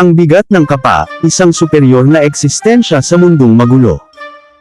Ang bigat ng kapa, isang superior na eksistensya sa mundong magulo.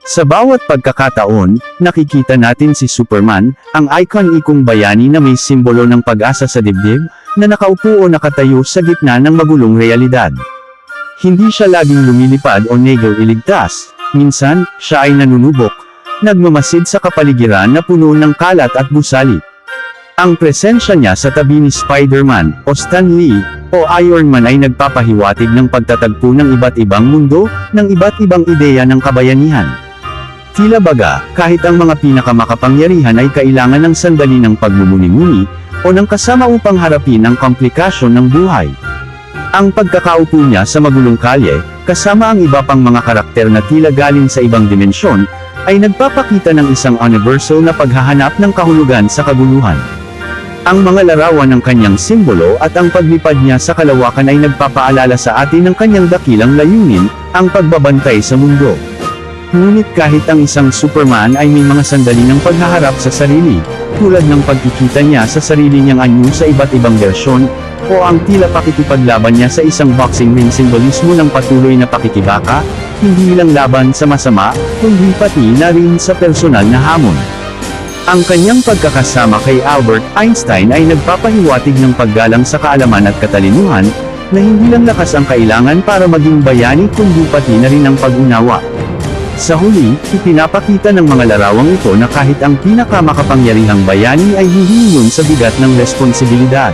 Sa bawat pagkakataon, nakikita natin si Superman, ang icon ikong bayani na may simbolo ng pag-asa sa dibdib, na nakaupo o nakatayo sa gitna ng magulong realidad. Hindi siya laging lumilipad o negel iligtas, minsan, siya ay nanunubok, nagmamasid sa kapaligiran na puno ng kalat at gusali. Ang presensya niya sa tabi ni Spider-Man, o Stan Lee, o Iron Man ay nagpapahiwatig ng pagtatagpo ng iba't ibang mundo, ng iba't ibang ideya ng kabayanihan. Tila baga, kahit ang mga pinakamakapangyarihan ay kailangan ng sandali ng pagmumuni-muni, o ng kasama upang harapin ang komplikasyon ng buhay. Ang pagkakaupo niya sa magulong kalye, kasama ang iba pang mga karakter na tila galing sa ibang dimensyon, ay nagpapakita ng isang universal na paghahanap ng kahulugan sa kaguluhan. Ang mga larawan ng kanyang simbolo at ang paglipad niya sa kalawakan ay nagpapaalala sa atin ng kanyang dakilang layunin, ang pagbabantay sa mundo. Ngunit kahit ang isang Superman ay may mga sandali ng paghaharap sa sarili, tulad ng pagkikita niya sa sarili niyang anyo sa iba't ibang bersyon, o ang tila pakikipaglaban niya sa isang boxing ring simbolismo ng patuloy na pakikibaka, hindi lang laban sa masama, kundi pati na rin sa personal na hamon. Ang kanyang pagkakasama kay Albert Einstein ay nagpapahiwatig ng paggalang sa kaalaman at katalinuhan, na hindi lang lakas ang kailangan para maging bayani kundi pati na rin ang pag-unawa. Sa huli, ipinapakita ng mga larawang ito na kahit ang pinakamakapangyarihang bayani ay hihingon sa bigat ng responsibilidad.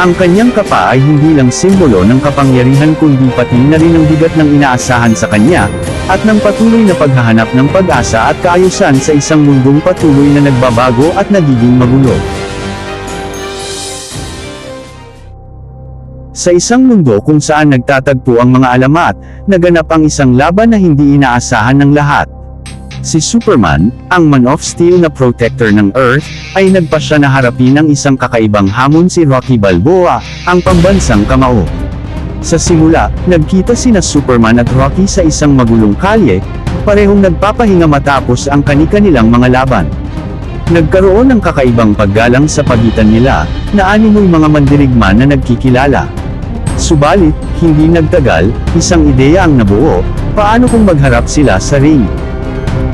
Ang kanyang kapa ay hindi lang simbolo ng kapangyarihan kundi pati na rin ang bigat ng inaasahan sa kanya, at ng patuloy na paghahanap ng pag-asa at kaayusan sa isang mundong patuloy na nagbabago at nagiging magulo. Sa isang mundo kung saan nagtatagpo ang mga alamat, naganap ang isang laban na hindi inaasahan ng lahat. Si Superman, ang Man of Steel na protector ng Earth, ay nagpasya na harapin ang isang kakaibang hamon si Rocky Balboa, ang pambansang kamao. Sa simula, nagkita sina Superman at Rocky sa isang magulong kalye, parehong nagpapahinga matapos ang kani-kanilang mga laban. Nagkaroon ng kakaibang paggalang sa pagitan nila, na animoy mga mandirigma na nagkikilala. Subalit, hindi nagtagal, isang ideya ang nabuo, paano kung magharap sila sa ring.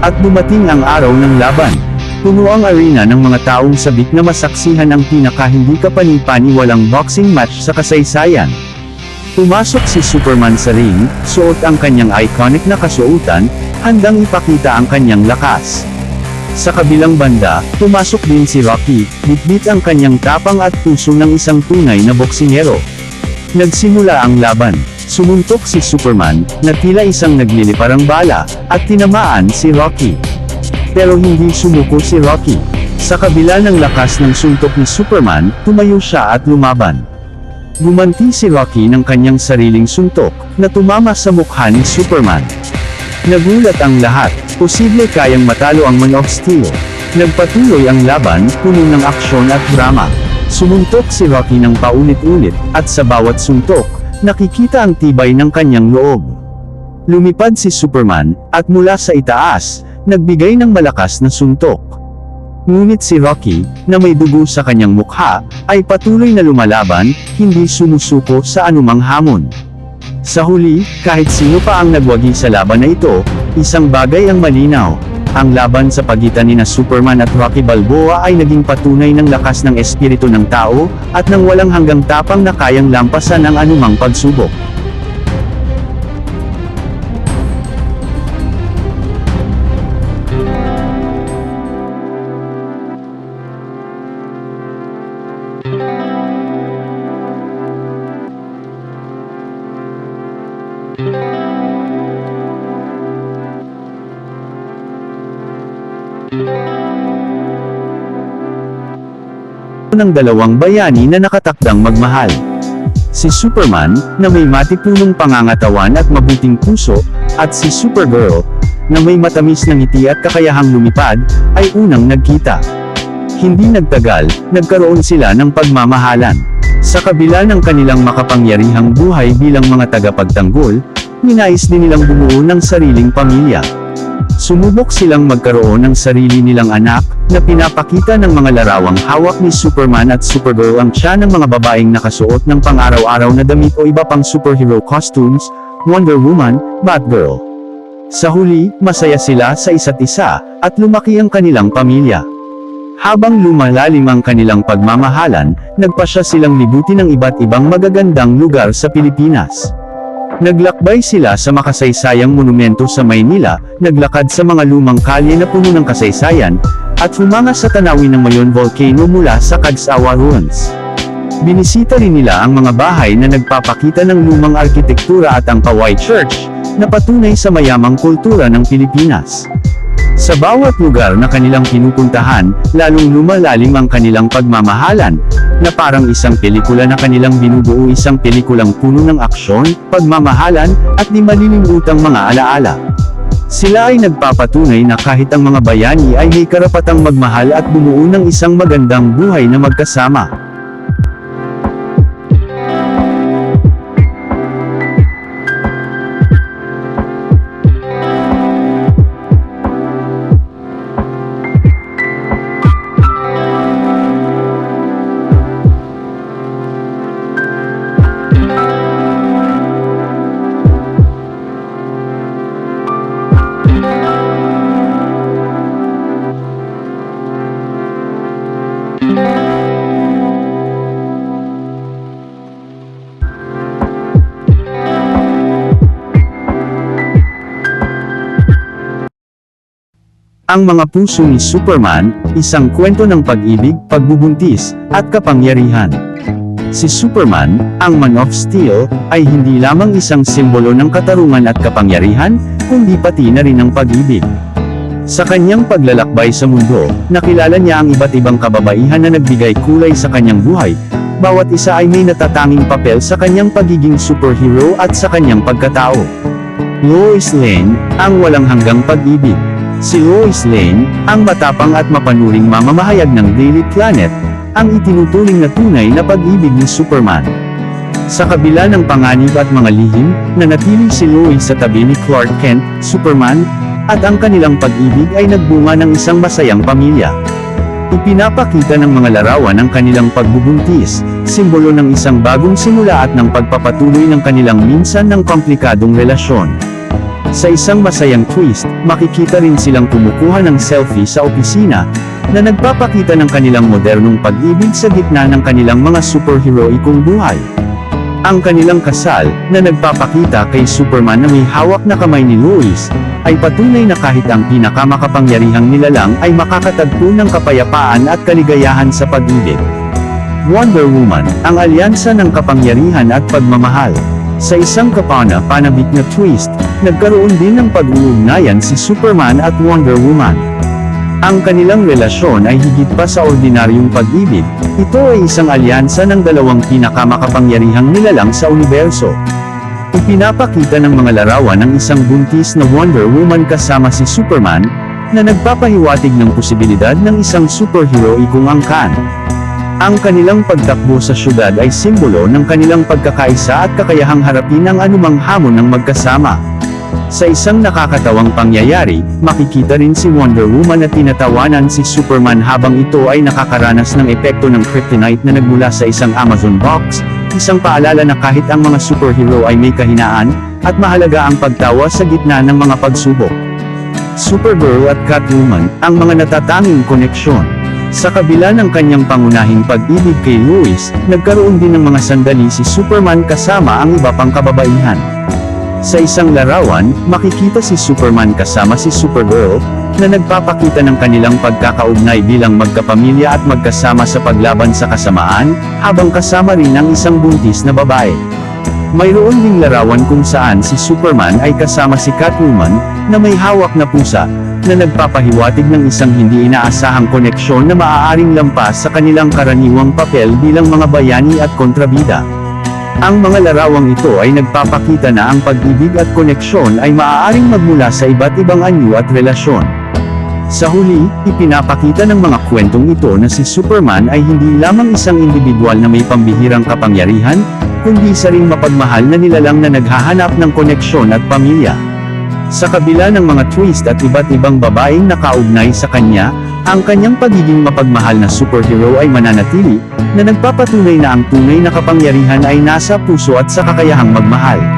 At dumating ang araw ng laban. Puno ang arena ng mga taong sabik na masaksihan ang pinaka hindi kapani-paniwalang boxing match sa kasaysayan. Pumasok si Superman sa ring, suot ang kanyang iconic na kasuotan, handang ipakita ang kanyang lakas. Sa kabilang banda, pumasok din si Rocky, bitbit ang kanyang tapang at puso ng isang tunay na boksingero. Nagsimula ang laban. Sumuntok si Superman, na tila isang nagliliparang bala, at tinamaan si Rocky. Pero hindi sumuko si Rocky. Sa kabila ng lakas ng suntok ni Superman, tumayo siya at lumaban. Gumanti si Rocky ng kanyang sariling suntok, na tumama sa mukha ni Superman. Nagulat ang lahat, posible kayang matalo ang Man of Steel. Nagpatuloy ang laban, puno ng aksyon at drama. Sumuntok si Rocky ng paulit-ulit, at sa bawat suntok, nakikita ang tibay ng kanyang loob. Lumipad si Superman, at mula sa itaas, nagbigay ng malakas na suntok. Ngunit si Rocky, na may dugo sa kanyang mukha, ay patuloy na lumalaban, hindi sumusuko sa anumang hamon. Sa huli, kahit sino pa ang nagwagi sa laban na ito, isang bagay ang malinaw. Ang laban sa pagitan ni na Superman at Rocky Balboa ay naging patunay ng lakas ng espiritu ng tao, at ng walang hanggang tapang na kayang lampasan ang anumang pagsubok. Ng dalawang bayani na nakatakdang magmahal. Si Superman, na may matipunong pangangatawan at mabuting puso, at si Supergirl, na may matamis na ngiti at kakayahang lumipad, ay unang nagkita. Hindi nagtagal, nagkaroon sila ng pagmamahalan. Sa kabila ng kanilang makapangyarihang buhay bilang mga tagapagtanggol, ninais din nilang bumuo ng sariling pamilya. Sumubok silang magkaroon ng sarili nilang anak, na pinapakita ng mga larawang hawak ni Superman at Supergirl ang tiyan ng mga babaeng nakasuot ng pang-araw-araw na damit o iba pang superhero costumes, Wonder Woman, Batgirl. Sa huli, masaya sila sa isa't isa, at lumaki ang kanilang pamilya. Habang lumalalim ang kanilang pagmamahalan, nagpasya silang libutin ng iba't ibang magagandang lugar sa Pilipinas. Naglakbay sila sa makasaysayang monumento sa Maynila, naglakad sa mga lumang kalye na puno ng kasaysayan, at humanga sa tanawin ng Mayon Volcano mula sa Kagsawa Ruins. Binisita rin nila ang mga bahay na nagpapakita ng lumang arkitektura at ang Paway Church, na patunay sa mayamang kultura ng Pilipinas. Sa bawat lugar na kanilang pinupuntahan, lalong lumalalim ang kanilang pagmamahalan, na parang isang pelikula na kanilang binubuo isang pelikulang puno ng aksyon, pagmamahalan, at di malilimutang mga alaala. Sila ay nagpapatunay na kahit ang mga bayani ay may karapatang magmahal at bumuo ng isang magandang buhay na magkasama. Ang mga puso ni Superman, isang kwento ng pag-ibig, pagbubuntis, at kapangyarihan. Si Superman, ang Man of Steel, ay hindi lamang isang simbolo ng katarungan at kapangyarihan, kundi pati na rin ng pag-ibig. Sa kanyang paglalakbay sa mundo, nakilala niya ang iba't ibang kababaihan na nagbigay kulay sa kanyang buhay, bawat isa ay may natatanging papel sa kanyang pagiging superhero at sa kanyang pagkatao. Lois Lane, ang walang hanggang pag-ibig. Si Lois Lane, ang matapang at mapanuring mamamahayag ng Daily Planet, ang itinuturing na tunay na pag-ibig ni Superman. Sa kabila ng panganib at mga lihim, nanatili si Lois sa tabi ni Clark Kent, Superman, at ang kanilang pag-ibig ay nagbunga ng isang masayang pamilya. Ipinapakita ng mga larawan ang kanilang pagbubuntis, simbolo ng isang bagong simula at ng pagpapatuloy ng kanilang minsan ng komplikadong relasyon. Sa isang masayang twist, makikita rin silang kumukuha ng selfie sa opisina, na nagpapakita ng kanilang modernong pag-ibig sa gitna ng kanilang mga superheroikong buhay. Ang kanilang kasal, na nagpapakita kay Superman na may hawak na kamay ni Lois, ay patunay na kahit ang pinakamakapangyarihang nilalang ay makakatagpo ng kapayapaan at kaligayahan sa pag-ibig. Wonder Woman, ang alyansa ng kapangyarihan at pagmamahal. Sa isang kapana-panabik na twist, nagkaroon din ng pag-uugnayan si Superman at Wonder Woman. Ang kanilang relasyon ay higit pa sa ordinaryong pag-ibig, ito ay isang alyansa ng dalawang pinakamakapangyarihang nilalang sa universo. Ipinapakita ng mga larawan ng isang buntis na Wonder Woman kasama si Superman, na nagpapahiwatig ng posibilidad ng isang superhero ikong angkan. Ang kanilang pagtakbo sa syudad ay simbolo ng kanilang pagkakaisa at kakayahang harapin ang anumang hamon ng magkasama. Sa isang nakakatawang pangyayari, makikita rin si Wonder Woman na tinatawanan si Superman habang ito ay nakakaranas ng epekto ng kryptonite na nagmula sa isang Amazon box, isang paalala na kahit ang mga superhero ay may kahinaan, at mahalaga ang pagtawa sa gitna ng mga pagsubok. Supergirl at Catwoman, ang mga natatanging koneksyon. Sa kabila ng kanyang pangunahing pag-ibig kay Lois, nagkaroon din ng mga sandali si Superman kasama ang iba pang kababaihan. Sa isang larawan, makikita si Superman kasama si Supergirl, na nagpapakita ng kanilang pagkakaugnay bilang magkapamilya at magkasama sa paglaban sa kasamaan, habang kasama rin ang isang buntis na babae. Mayroon ding larawan kung saan si Superman ay kasama si Catwoman, na may hawak na pusa, na nagpapahiwatig ng isang hindi inaasahang koneksyon na maaaring lampas sa kanilang karaniwang papel bilang mga bayani at kontrabida. Ang mga larawang ito ay nagpapakita na ang pag-ibig at koneksyon ay maaaring magmula sa iba't ibang anyo at relasyon. Sa huli, ipinapakita ng mga kwentong ito na si Superman ay hindi lamang isang individual na may pambihirang kapangyarihan, kundi isa ring mapagmahal na nilalang na naghahanap ng koneksyon at pamilya. Sa kabila ng mga twist at iba't ibang babaeng nakaugnay sa kanya, ang kanyang pagiging mapagmahal na superhero ay mananatili, na nagpapatunay na ang tunay na kapangyarihan ay nasa puso at sa kakayahang magmahal.